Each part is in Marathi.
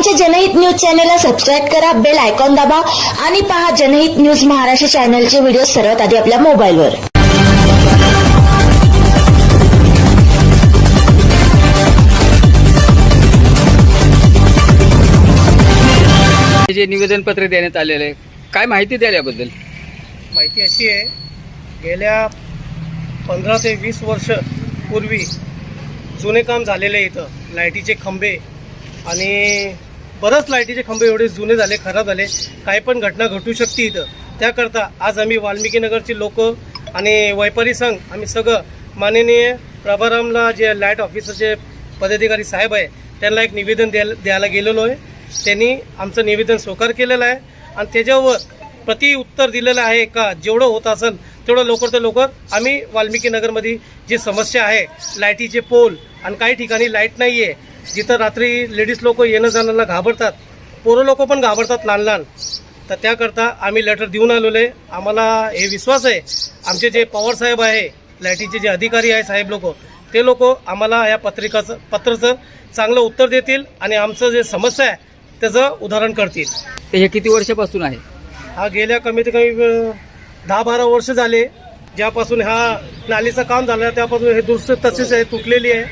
आमच्या जनहित न्यूज चॅनलला सबस्क्राईब करा बेल आयकॉन दाबा आणि पहा जनहित न्यूज महाराष्ट्र चॅनलचे व्हिडिओ सर्वात आधी आपल्या मोबाईलवर. हे जे निवेदन पत्र देण्यात आलेलं आहे काय माहिती द्याल याबद्दल? माहिती अशी आहे गेल्या पंधरा ते वीस वर्ष पूर्वी जुने काम झालेले आहे इथं लाईटीचे खंबे आणि बरंच लाईटीचे खंबे एवढे जुने झाले खराब झाले काही पण घटना घटू शकते इथं. त्याकरता आज आम्ही वाल्मिकीनगरचे लोक आणि व्यापारी संघ आम्ही सगळं माननीय प्रभारामला जे लाइट ऑफिसरचे पदाधिकारी साहेब आहे त्यांना एक निवेदन द्यायला द्यायला गेलेलो आहे. त्यांनी आमचं निवेदन स्वीकार केलेलं आहे आणि त्याच्यावर प्रति उत्तर दिलेलं आहे का जेवढं होत असेल तेवढं लवकर तर लवकर आम्ही वाल्मिकी नगरमध्ये जी समस्या आहे लाईटीचे पोल आणि काही ठिकाणी लाइट नाही आहे जिथं रात्री लेडीज लोक येणं जाण्याला घाबरतात पोरं लोक पण घाबरतात लहान लहान तर त्याकरता आम्ही लेटर देऊन आलेलो आहे. आम्हाला हे विश्वास आहे आमचे जे पवार साहेब आहे लाईटीचे जे अधिकारी आहे साहेब लोक ते लोक आम्हाला या पत्रिकाचं पत्राचं चांगलं उत्तर देतील आणि आमचं जे समस्या आहे त्याचं उदाहरण करतील. हे किती वर्षापासून आहे? हा गेल्या कमीत कमी दहा बारा वर्ष झाले. ज्यापासून हा नालीचं काम झालं त्यापासून हे दुरुस्त तसेच आहे तुटलेली आहे.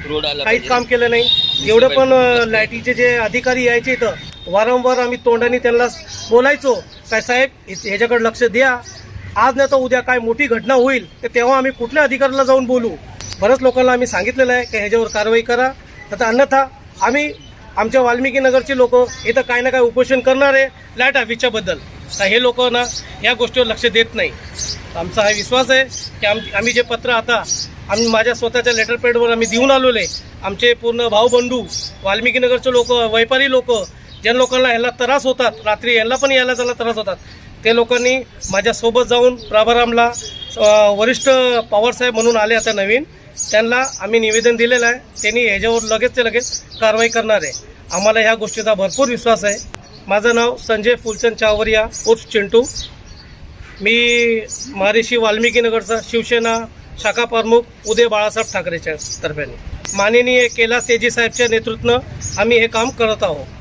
काहीच काम केलं नाही. एवढे पण लाईटीचे जे अधिकारी यायचे इथं वारंवार आम्ही तोंडाने त्यांना बोलायचो. काय साहेब ह्याच- ह्याच्याकडे लक्ष द्या. आज नाही तर उद्या काय मोठी घटना होईल तर तेव्हा आम्ही कुठल्या अधिकाऱ्याला जाऊन बोलू? बऱ्याच लोकांना आम्ही सांगितलेलं आहे की ह्याच्यावर कारवाई करा. तर अन्यथा आम्ही आमच्या वाल्मिकी नगरचे लोक इथं काही ना काही उपोषण करणार आहे लाइट ऑफिसच्या बद्दल. तर हे लोक ना या गोष्टीवर लक्ष देत नाही. आमचा हा विश्वास आहे की आम आम्ही जे पत्र आता आम्ही माझ्या स्वतःच्या लेटर पेडवर आम्ही देऊन आलेलो. आहे आमचे पूर्ण भाऊबंधू वाल्मिकी नगरचे लोक व्यापारी लोक ज्या लोकांना ह्याला त्रास होतात रात्री यांना पण यायला त्याला त्रास होतात ते लोकांनी माझ्यासोबत जाऊन प्राभारामला वरिष्ठ पवारसाहेब म्हणून आले आता नवीन. त्यांना आम्ही निवेदन दिलेलं आहे. त्यांनी ह्याच्यावर लगेच ते लगेच कारवाई करणार आहे. आम्हाला ह्या गोष्टीचा भरपूर विश्वास आहे. माझं नाव संजय फुलचंद चावरिया उर्फ चिंटू. मी महर्षी वाल्मिकी नगरचा शिवसेना शाखा प्रमुख उदय बाळासाहेब ठाकरेच्या तर्फे माननीय कैलास तेजी साहेबच्या नेतृत्वानं आम्ही हे काम करत आहोत.